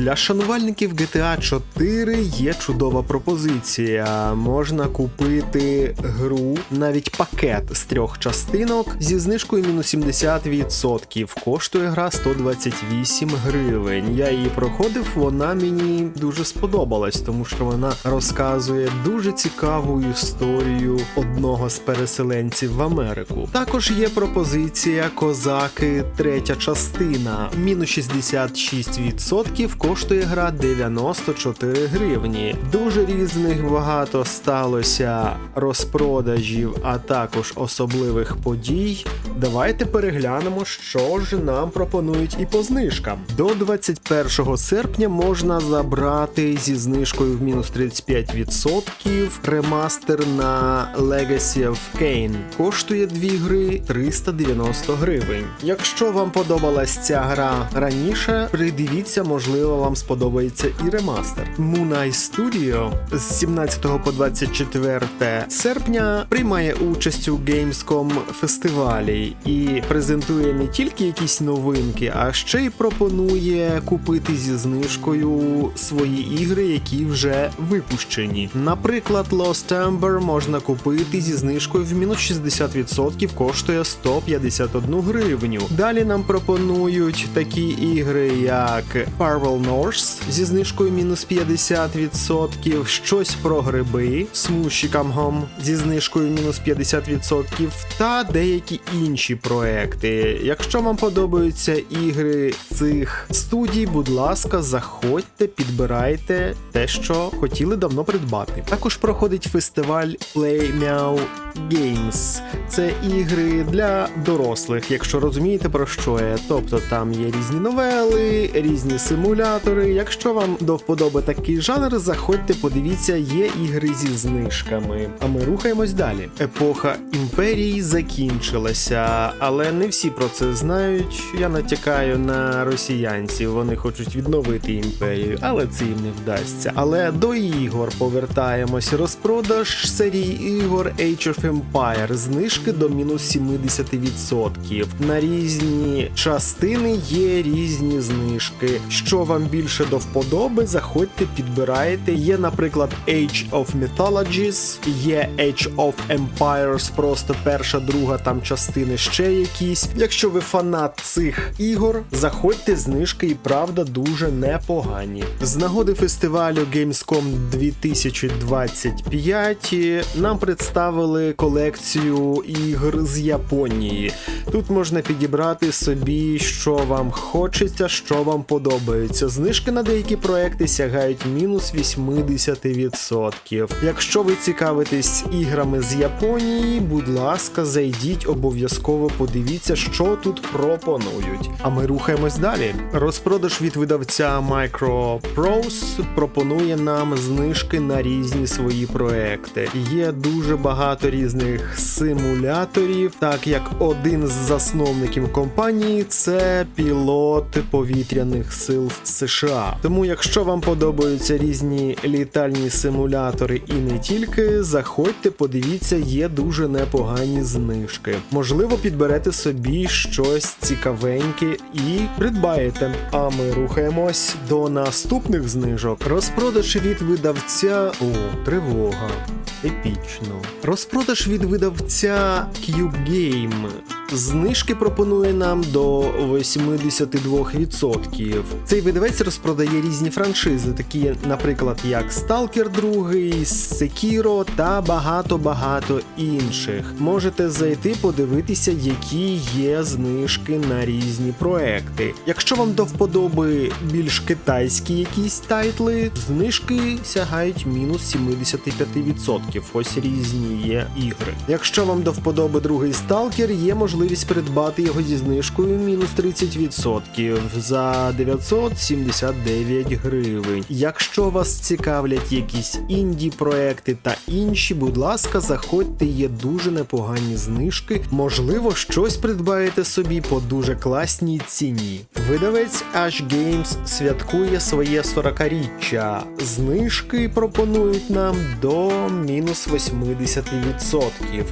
Для шанувальників GTA 4 є чудова пропозиція. Можна купити гру, навіть пакет з трьох частинок зі знижкою мінус 70%. Коштує гра 128 гривень. Я її проходив, вона мені дуже сподобалась, тому що вона розказує дуже цікаву історію одного з переселенців в Америку. Також є пропозиція Козаки, третя частина. Мінус 66% коштує гра 94 гривні. Дуже різних багато сталося розпродажів, а також особливих подій. Давайте переглянемо, що ж нам пропонують і по знижкам. До 21 серпня можна забрати зі знижкою в мінус 35% ремастер на Legacy of Kain. Коштує 2 гри 390 гривень. Якщо вам подобалась ця гра раніше, придивіться, можливо, вам сподобається і ремастер. Mooneye Studio з 17 по 24 серпня приймає участь у Gamescom фестивалі і презентує не тільки якісь новинки, а ще й пропонує купити зі знижкою свої ігри, які вже випущені. Наприклад, Lost Ember можна купити зі знижкою в мінус 60%, коштує 151 гривню. Далі нам пропонують такі ігри, як Parallel North зі знижкою мінус 50%, щось про гриби, Home зі знижкою мінус 50% та деякі інші проекти. Якщо вам подобаються ігри цих студій, будь ласка, заходьте, підбирайте те, що хотіли давно придбати. Також проходить фестиваль Play Meow Games. Це ігри для дорослих, якщо розумієте про що я. Тобто там є різні новели, різні симулятори. Якщо вам до вподоби такий жанр, заходьте, подивіться, є ігри зі знижками. А ми рухаємось далі. Епоха імперії закінчилася, але не всі про це знають. Я натякаю на росіянців. Вони хочуть відновити імперію, але це їм не вдасться. Але до ігор повертаємось. Розпродаж серії ігор Age of Empire, знижки до мінус 70%. На різні частини є різні знижки. Що вам більше до вподоби, заходьте, підбирайте. Є, наприклад, Age of Mythologies, є Age of Empires, просто перша, друга там частини ще якісь. Якщо ви фанат цих ігор, заходьте, знижки і правда дуже непогані. З нагоди фестивалю Gamescom 2025 нам представили колекцію ігр з Японії. Тут можна підібрати собі, що вам хочеться, що вам подобається. Знижки на деякі проекти сягають мінус 80%. Якщо ви цікавитесь іграми з Японії, будь ласка, зайдіть обов'язково подивіться, що тут пропонують. А ми рухаємось далі. Розпродаж від видавця Microprose пропонує нам знижки на різні свої проекти. Є дуже багато різних симуляторів, так як один з засновників компанії це пілот повітряних сил США. Тому, якщо вам подобаються різні літальні симулятори і не тільки, заходьте, подивіться, є дуже непогані знижки. Можливо, підберете собі щось цікавеньке і придбаєте. А ми рухаємось до наступних знижок. Розпродаж від видавця. О, тривога. Епічно. Розпродаж від видавця Cube Game. Знижки пропонує нам до 82%. Цей видавець розпродає різні франшизи, такі, наприклад, як Stalker 2, Sekiro та багато-багато інших. Можете зайти подивитися, які є знижки на різні проекти. Якщо вам до вподоби більш китайські якісь тайтли, знижки сягають мінус 75%. Ось різні є ігри. Якщо вам до вподоби другий сталкер, є можливість придбати його зі знижкою мінус 30% за 979 гривень. Якщо вас цікавлять якісь інді проекти та інші, будь ласка, заходьте, є дуже непогані знижки. Можливо, щось придбаєте собі по дуже класній ціні. Видавець Ash Games святкує своє 40-річчя. Знижки пропонують нам до мінус 80%.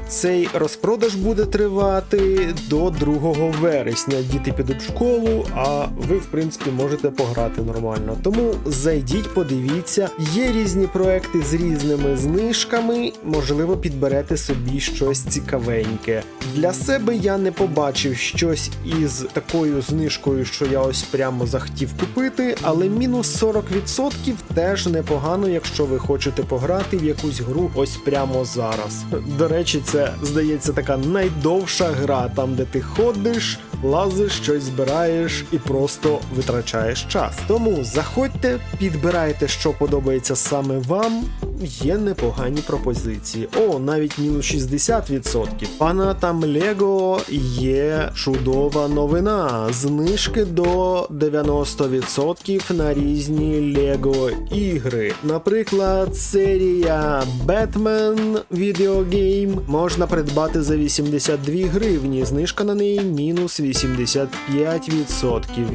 Цей розпродаж буде тривати до 2 вересня. Діти підуть в школу, а ви, в принципі, можете пограти нормально. Тому зайдіть, подивіться. Є різні проекти з різними знижками. Можливо, підберете собі щось цікавеньке. Для себе я не побачив щось із такою знижкою, що я ось прямо захотів купити, але мінус 40% теж непогано, якщо ви хочете пограти в якусь гру ось прямо зараз. До речі, це здається така найдовша гра, там де ти ходиш, лазиш, щось збираєш і просто витрачаєш час. Тому заходьте, підбирайте, що подобається саме вам. Є непогані пропозиції. О, навіть мінус 60%. Фанатам Лего є чудова новина. Знижки до 90% на різні Лего ігри. Наприклад, серія Batman Videogame можна придбати за 82 гривні. Знижка на неї мінус 85%.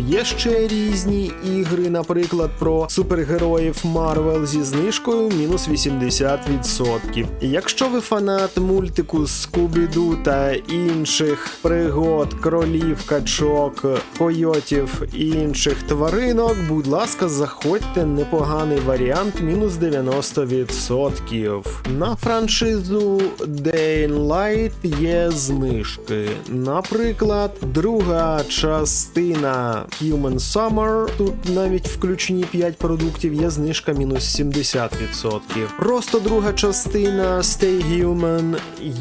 Є ще різні ігри, наприклад, про супергероїв Marvel зі знижкою мінус 80%. Якщо ви фанат мультику Скубіду та інших пригод, кролів, качок, койотів і інших тваринок, будь ласка, заходьте непоганий варіант мінус 90%. На франшизу Day and Light є знижки. Наприклад, друга частина Human Summer, тут навіть включені 5 продуктів, є знижка мінус 70%. Просто друга частина Stay Human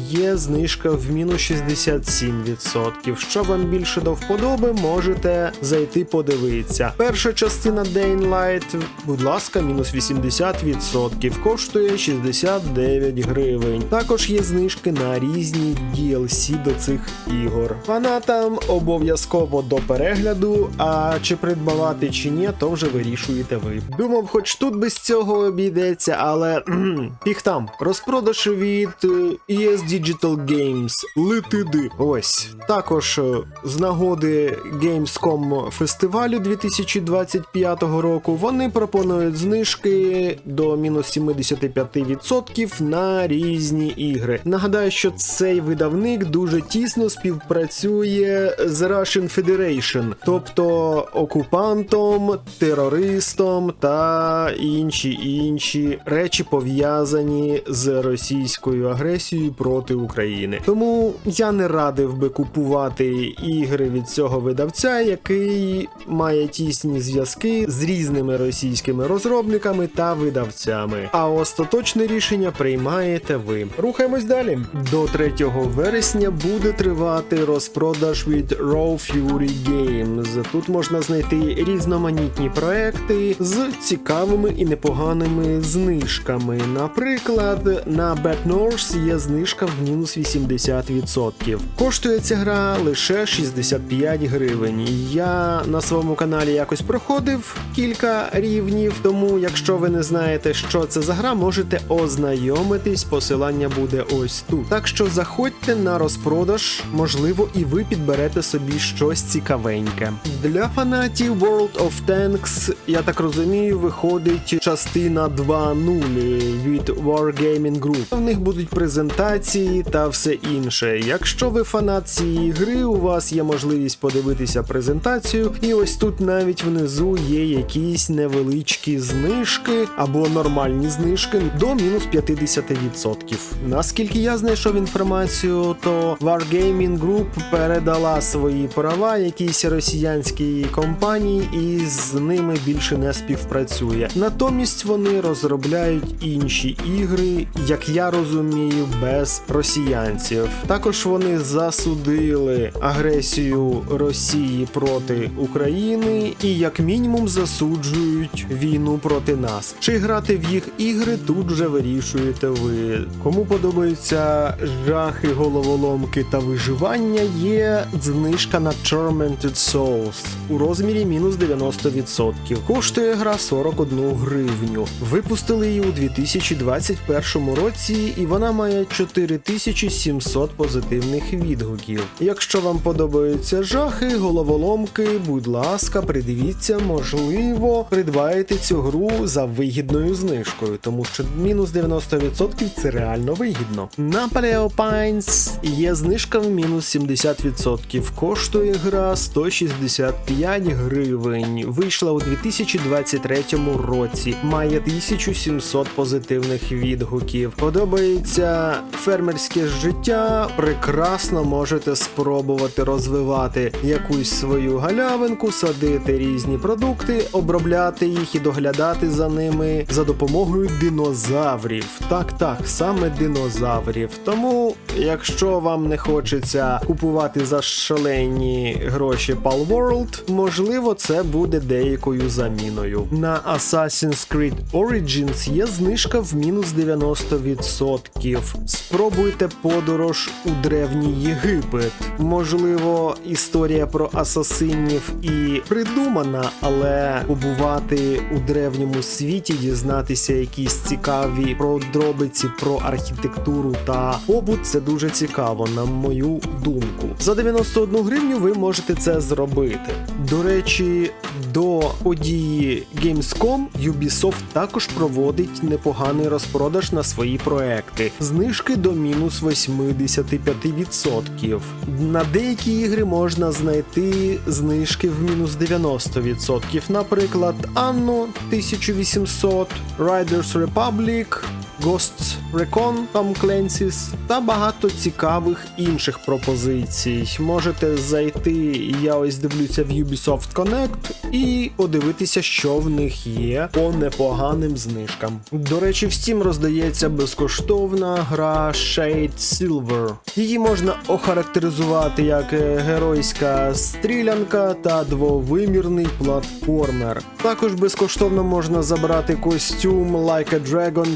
є знижка в мінус 67%. Що вам більше до вподоби, можете зайти подивитися. Перша частина Day and Light, будь ласка, мінус 80%, коштує 69 гривень. Також є знижки на різні DLC до цих ігор. Фанатам обов'язково до перегляду, а чи придбавати чи ні, то вже вирішуєте ви. Думав, хоч тут без цього обійдеться, але піх там. Розпродаж від е, ES Digital Games. Летиди. Ось. Також е, з нагоди Gamescom фестивалю 2025 року вони пропонують знижки до мінус 75% на різні ігри. Нагадаю, що цей видавник дуже тісно співпрацює з Russian Federation, тобто окупантом, терористом та інші інші речі пов'язані з російською агресією проти України. Тому я не радив би купувати ігри від цього видавця, який має тісні зв'язки з різними російськими розробниками та видавцями. А остаточне рішення приймаєте ви. Рухаємось далі. До 3 вересня буде тривати розпродаж від Raw Fury Games. Тут можна знайти різноманітні проекти з цікавими і непоганими знижками. Наприклад, на Bad North є знижка в мінус 80%. Коштує ця гра лише 65 гривень. Я на своєму каналі якось проходив кілька рівнів, тому якщо ви не знаєте, що це за гра, можете ознайомитись. Посилання буде ось тут. Так що заходьте на розпродаж, можливо, і ви підберете собі щось цікавеньке. Для фанатів World of Tanks, я так розумію, виходить частина 2.0 від Wargaming Group. В них будуть презентації та все інше. Якщо ви фанат цієї гри, у вас є можливість подивитися презентацію, і ось тут навіть внизу є якісь невеличкі знижки або нормальні знижки до мінус 50%. Наскільки я знайшов інформацію, то Wargaming Group передала свої права якійсь росіянській компанії і з ними більше не співпрацює. Натомість вони розробляють інші ігри, як я розумію, без росіянців. Також вони засудили агресію Росії проти України і, як мінімум, засуджують війну проти нас. Чи грати в їх ігри тут вже вирішуєте ви. Кому подобаються жахи, головоломки та виживання, є знижка на Tormented Souls у розмірі мінус 90%. Коштує гра 41 гривню. Випустили її у 2021 році, і вона має 4700 позитивних відгуків. Якщо вам подобаються жахи, головоломки, будь ласка, придивіться, можливо, придбаєте цю гру за вигідною знижкою, тому що мінус 90% це реально вигідно. На Paleo Pines є знижка в мінус 70%. Коштує гра 165 гривень. Вийшла у 2023 році. Має 1700 позитивних відгуків. Подобається фермерське життя. Прекрасно можете спробувати розвивати якусь свою галявинку, садити різні продукти, обробляти їх і доглядати за ними за допомогою динозаврів. Так, так, саме динозаврів. Тому, якщо вам не хочеться купувати за шалені гроші Pal World, можливо, це буде деякою заміною. На Assassin's Creed Origins є знижка в мінус 90%. Спробуйте подорож у древній Єгипет. Можливо, історія про асасинів і придумана, але побувати у древньому світі, дізнатися якісь цікаві подробиці про архітектуру та побут це дуже цікаво, на мою думку. За 91 гривню ви можете це зробити. До речі, до події Gamescom Ubisoft також проводить непоганий розпродаж на свої проекти. Знижки до мінус 85%. На деякі ігри можна знайти знижки в мінус 90%. Наприклад, Anno 1800, Riders Republic, Ghosts Recon Clancy's та багато цікавих інших пропозицій. Можете зайти, я ось дивлюся в Ubisoft Connect і подивитися, що в них є по непоганим знижкам. До речі, в Steam роздається безкоштовна гра Shade Silver. Її можна охарактеризувати як е, геройська стрілянка та двовимірний платформер. Також безкоштовно можна забрати костюм Like a Dragon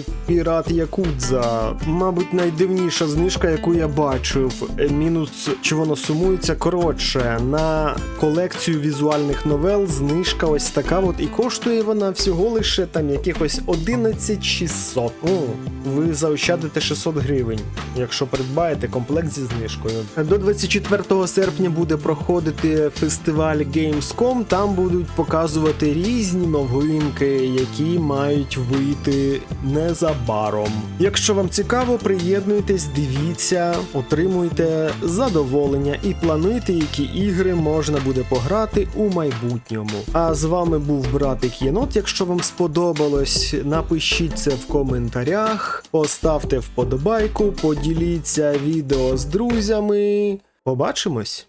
Пірат Якудза. Мабуть, найдивніша знижка, яку я бачив. Е, Мінус чи воно сумується. Коротше, на колекцію візуальних новел знижка ось така от, і коштує вона всього лише там якихось 11600. О, ви заощадите 600 гривень, якщо придбаєте комплект зі знижкою. До 24 серпня буде проходити фестиваль Gamescom. Там будуть показувати різні новинки, які мають вийти незабаром. Якщо вам цікаво, приєднуйтесь, дивіться, отримуйте задоволення і плануйте, які ігри можна буде пограти у майбутньому. А з вами був братик Єнот. Якщо вам сподобалось, напишіть це в коментарях, поставте вподобайку, поділіться відео з друзями. Побачимось!